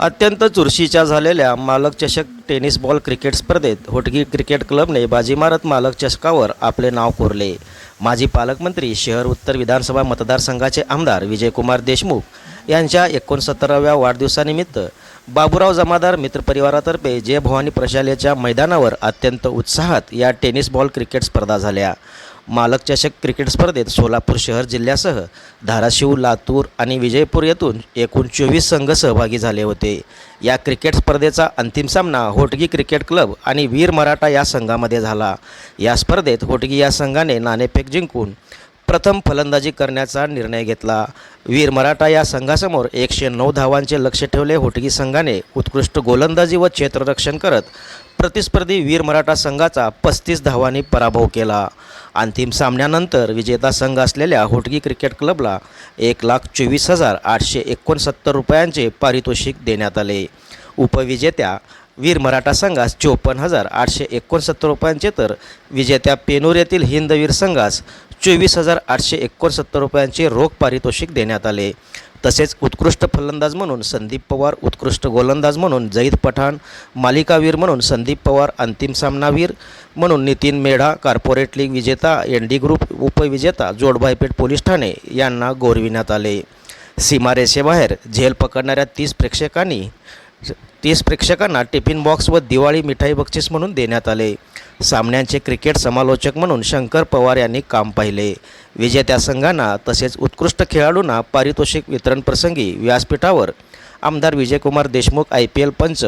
अत्यंत चुरशीच्या झालेल्या मालक चषक टेनिस बॉल क्रिकेट स्पर्धेत होटगी क्रिकेट क्लबने बाजी मारत मालक चषकावर आपले नाव कोरले. माजी पालकमंत्री शहर उत्तर विधानसभा मतदारसंघाचे आमदार विजयकुमार देशमुख यांच्या एकोणसत्तराव्या वाढदिवसानिमित्त बाबुराव जमादार मित्रपरिवारातर्फे जय भवानी प्रशालेच्या मैदानावर अत्यंत उत्साहात या टेनिस बॉल क्रिकेट स्पर्धा झाल्या. मालक चषक क्रिकेट स्पर्धेत सोलापूर शहर जिल्ह्यासह धाराशिव लातूर आणि विजयपूर येथून एकूण चोवीस संघ सहभागी झाले होते. या क्रिकेट स्पर्धेचा अंतिम सामना होटगी क्रिकेट क्लब आणि वीर मराठा या संघामध्ये झाला. या स्पर्धेत होटगी या संघाने नाणेफेक जिंकून प्रथम फलंदाजी करण्याचा निर्णय घेतला. वीर मराठा या संघासमोर एकशे नऊ धावांचे लक्ष ठेवले. होटगी संघाने उत्कृष्ट गोलंदाजी व क्षेत्ररक्षण करत प्रतिस्पर्धी वीर मराठा संघाचा पस्तीस धावांनी पराभव केला. अंतिम सामन्यानंतर विजेता संघ असलेल्या होटगी क्रिकेट क्लबला एक लाख चोवीस हजार आठशे एकोणसत्तर रुपयांचे पारितोषिक देण्यात आले. उपविजेत्या वीर मराठा संघास चोपन्न हजार आठशे एकोणसत्तर रुपयांचे तर विजेत्या पेनूर येथील हिंदवीर संघास चोवीस हजार आठशे एकोणसत्तर रुपयांचे रोख पारितोषिक देण्यात आले. तसेच उत्कृष्ट फलंदाज म्हणून संदीप पवार उत्कृष्ट गोलंदाज म्हणून जईद पठाण मालिकावीर म्हणून संदीप पवार अंतिम सामनावीर म्हणून नितीन मेढा कार्पोरेट लीग विजेता एन डी ग्रुप उपविजेता जोडभाईपेठ पोलीस ठाणे यांना गौरविण्यात आले. सीमारेषेबाहेर झेल पकडणाऱ्या तीस प्रेक्षकांनी तीस प्रेक्षकांना टिफिन बॉक्स व दिवाळी मिठाई बक्षीस म्हणून देण्यात आले. सामन्यांचे क्रिकेट समालोचक म्हणून शंकर पवार यांनी काम पाहिले. विजेत्या संघांना तसेच उत्कृष्ट खेळाडूंना पारितोषिक वितरणप्रसंगी व्यासपीठावर आमदार Vijaykumar Deshmukh I P L पंच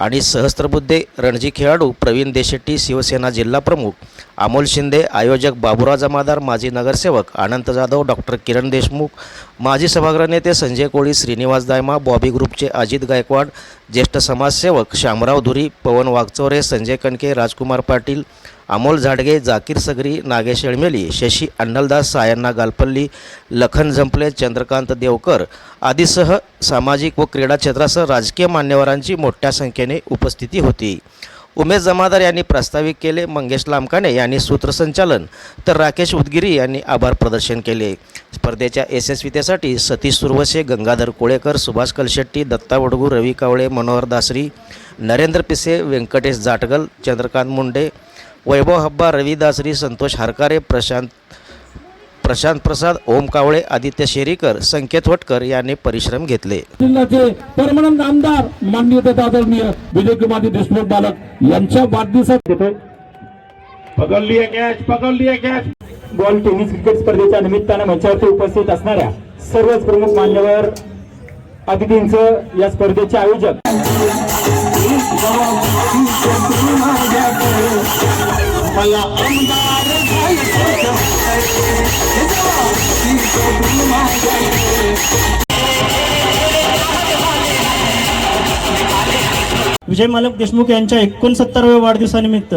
आणि सहस्त्रबुद्धे रणजी खेळाडू प्रवीण देशेट्टी शिवसेना जिल्हाप्रमुख अमोल शिंदे आयोजक बाबुराव जमादार माजी नगरसेवक अनंत जाधव डॉक्टर किरण देशमुख माजी सभागृह नेते संजय कोळी श्रीनिवास दायमा बॉबी ग्रुपचे अजित गायकवाड ज्येष्ठ समाजसेवक शामराव धुरी पवन वागचोरे संजय कणके राजकुमार पाटील अमोल झाडगे जाकीर सगरी नागेश एळमेली शशी अण्णलदास सायन्ना गालपल्ली लखन झंपले चंद्रकांत देवकर आदीसह सामाजिक व क्रीडा क्षेत्रासह राजकीय मान्यवरांची मोठ्या संख्येने उपस्थिती होती. उमेश जमादार यांनी प्रास्ताविक केले मंगेश लामकाने यांनी सूत्रसंचालन तर राकेश उदगिरी यांनी आभार प्रदर्शन केले. स्पर्धेच्या यशस्वीतेसाठी सतीश सुरवसे गंगाधर कोळेकर सुभाष कलशेट्टी दत्ता वडगू रवी कावळे मनोहर दासरी नरेंद्र पिसे व्यंकटेश जाटगल चंद्रकांत मुंडे वैभव हब्बा रवी दासरी संतोष हरकारे प्रशांत प्रशांत प्रसाद ओम कावळे आदित्य शेरीकर संकेत वटकर यांनी परिश्रम घेतले. जिल्ह्याचे परमनंत आमदार माननीय आदरणीय विजयकुमार देशमुख बालक यांच्या वाढदिवसात पकडली आहे कॅच पकडली आहे कॅच बॉल टेनिस क्रिकेट स्पर्धेच्या निमित्तानं मंचावरती उपस्थित असणाऱ्या सर्वच प्रमुख मान्यवर अतिथींचं या स्पर्धेचे आयोजक. विजय मालक देशमुख यांच्या एकोणसत्तराव्या वाढदिवसानिमित्त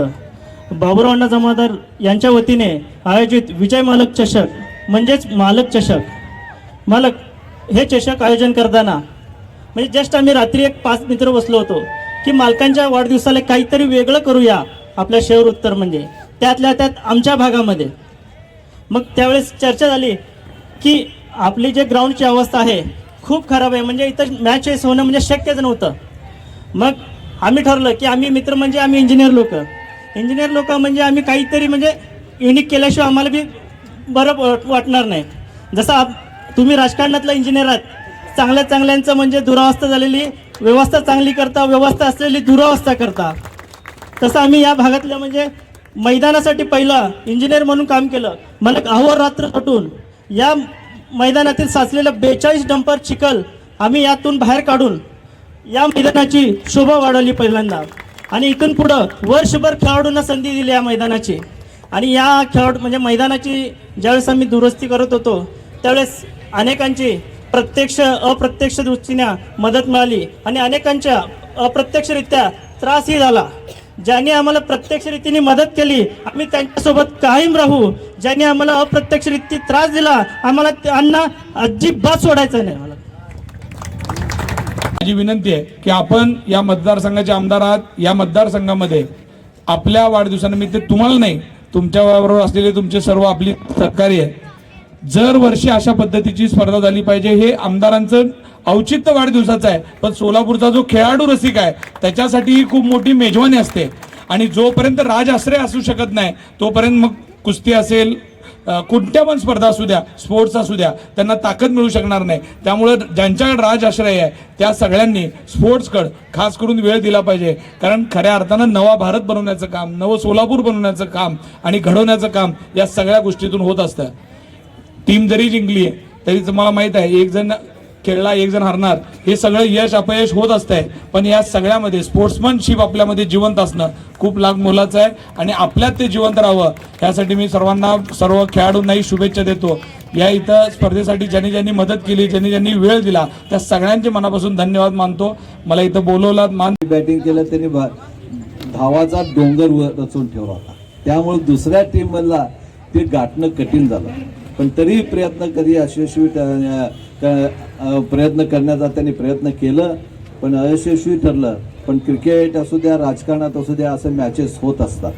बाबुरावांना जमादार यांच्या वतीने आयोजित विजय मालक चषक म्हणजेच मालक चषक. मालक हे चषक आयोजन करताना म्हणजे जस्ट आम्ही रात्री एक पाच मित्र बसलो होतो की मालकांच्या वाढदिवसाला काहीतरी वेगळं करूया आपल्या शहर उत्तर म्हणजे. त्यातल्या त्यात आमच्या भागामध्ये. मग त्यावेळेस चर्चा झाली की आपली जे ग्राउंडची अवस्था आहे खूप खराब आहे. म्हणजे इथं मॅचेस होणं म्हणजे शक्यच नव्हतं. मग आम्ही ठरलं की आम्ही मित्र म्हणजे आम्ही इंजिनियर लोक. इंजिनियर लोक म्हणजे आम्ही काहीतरी म्हणजे युनिक केल्याशिवाय आम्हाला बी बरं वाटणार नाही. जसं आप तुम्ही राजकारणातला इंजिनियर आहात. चांगल्या चांगल्यांचं म्हणजे दुरावस्था झालेली व्यवस्था चांगली करता व्यवस्था असलेली दुरावस्था करता. तसं आम्ही या भागातल्या म्हणजे मैदानासाठी पहिला इंजिनियर म्हणून काम केलं. मला अहोरात्र हटून या मैदानातील साचलेलं बेचाळीस डंपर चिखल आम्ही यातून बाहेर काढून या मैदानाची शोभा वाढवली पहिल्यांदा. आणि इथून पुढं वर्षभर खेळाडूंना संधी दिली या मैदानाची. आणि या खेळाडू म्हणजे मैदानाची ज्यावेळेस आम्ही दुरुस्ती करत होतो त्यावेळेस अनेकांची प्रत्यक्ष अप्रत्यक्ष दृष्टीने मदत मिळाली आणि अनेकांच्या अप्रत्यक्षरित्या त्रासही झाला. ज्यांनी आम्हाला प्रत्यक्ष रीतीने मदत केली आम्ही त्यांच्यासोबत कायम राहू ज्यांनी आम्हाला अप्रत्यक्षरित्या त्रास दिला आम्हाला त्यांना अजिबात सोडायचं नाही. आम्हाला माझी विनंती आहे की आपण या मतदारसंघाचे आमदार आहात. या मतदारसंघामध्ये आपल्या वाढदिवसानिमित्त तुम्हाला नाही तुमच्याबरोबर असलेले तुमचे सर्व आपली सहकारी आहे. जर वर्षी अशा पद्धतीची स्पर्धा झाली पाहिजे हे आमदारांचं औचित्य वाढदिवसाचं आहे. पण सोलापूरचा जो खेळाडू रसिक आहे त्याच्यासाठी ही खूप मोठी मेजवानी असते. आणि जोपर्यंत राज आश्रय असू शकत नाही तोपर्यंत मग कुस्ती असेल कोणत्या पण स्पर्धा असू द्या स्पोर्ट्स असू द्या त्यांना ताकद मिळू शकणार नाही. त्यामुळं ज्यांच्याकडे राज आश्रय आहे त्या सगळ्यांनी स्पोर्ट्सकडे खास करून वेळ दिला पाहिजे. कारण खऱ्या अर्थानं नवा भारत बनवण्याचं काम नवं सोलापूर बनवण्याचं काम आणि घडवण्याचं काम या सगळ्या गोष्टीतून होत असतं. टीम जरी जिंकली आहे तरी तुम्हाला माहीत आहे एक जण खेळला एक जण हरणार हे सगळं यश अपयश होत असतंय. पण या सगळ्यामध्ये स्पोर्ट्समनशिप आपल्यामध्ये जिवंत असणं खूप लाख मोलाचं आहे आणि आपल्यात ते जिवंत राहावं. यासाठी मी सर्वांना सर्व खेळाडूंनाही शुभेच्छा देतो. या इथं स्पर्धेसाठी ज्यांनी ज्यांनी मदत केली ज्यांनी ज्यांनी वेळ दिला त्या सगळ्यांचे मनापासून धन्यवाद मानतो. मला इथं बोलवला मान बॅटिंग केलं त्यांनी भा- धावाचा डोंगर रचून ठेवला होता त्यामुळे दुसऱ्या टीम मधला ते गाठणं कठीण झालं. पण तरीही प्रयत्न कधी यशस्वी क- प्रयत्न करण्याचा त्यांनी प्रयत्न केलं पण अयशस्वी ठरलं. पण क्रिकेट असू द्या राजकारणात असू द्या असं मॅचेस होत असतात.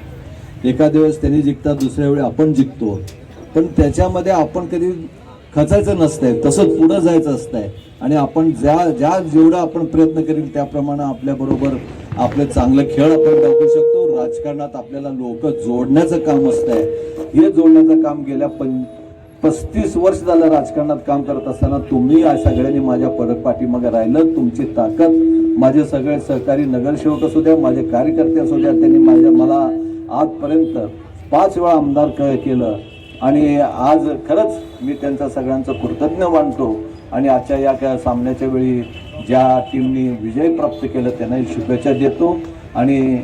एखाद्या वेळेस त्यांनी जिंकतात दुसऱ्या वेळी आपण जिंकतो. पण त्याच्यामध्ये आपण कधी खचायचं नसतंय तसंच पुढं जायचं असतंय. आणि आपण ज्या ज्या जेवढा आपण प्रयत्न करील त्याप्रमाणे आपल्याबरोबर आपले चांगलं खेळ आपण दाखवू शकतो. राजकारणात आपल्याला लोक जोडण्याचं काम असतंय. हे जोडण्याचं काम गेल्या पं पस्तीस वर्ष झालं राजकारणात काम करत असताना तुम्ही या सगळ्यांनी माझ्या परत पाठीमागे राहिलं. तुमची ताकद माझे सगळे सहकारी नगरसेवक असू द्या माझे कार्यकर्ते असू द्या त्यांनी माझ्या मला आजपर्यंत पाच वेळा आमदार क- केलं. आणि आज खरंच मी त्यांचा सगळ्यांचं कृतज्ञ मानतो. आणि आजच्या या सामन्याच्या वेळी ज्या टीमनी विजय प्राप्त केलं त्यांनाही शुभेच्छा देतो. आणि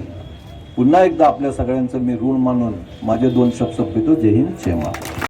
पुन्हा एकदा आपल्या सगळ्यांचं मी ऋण मानून माझे दोन शब्द पितो. जय हिंद जय महाराज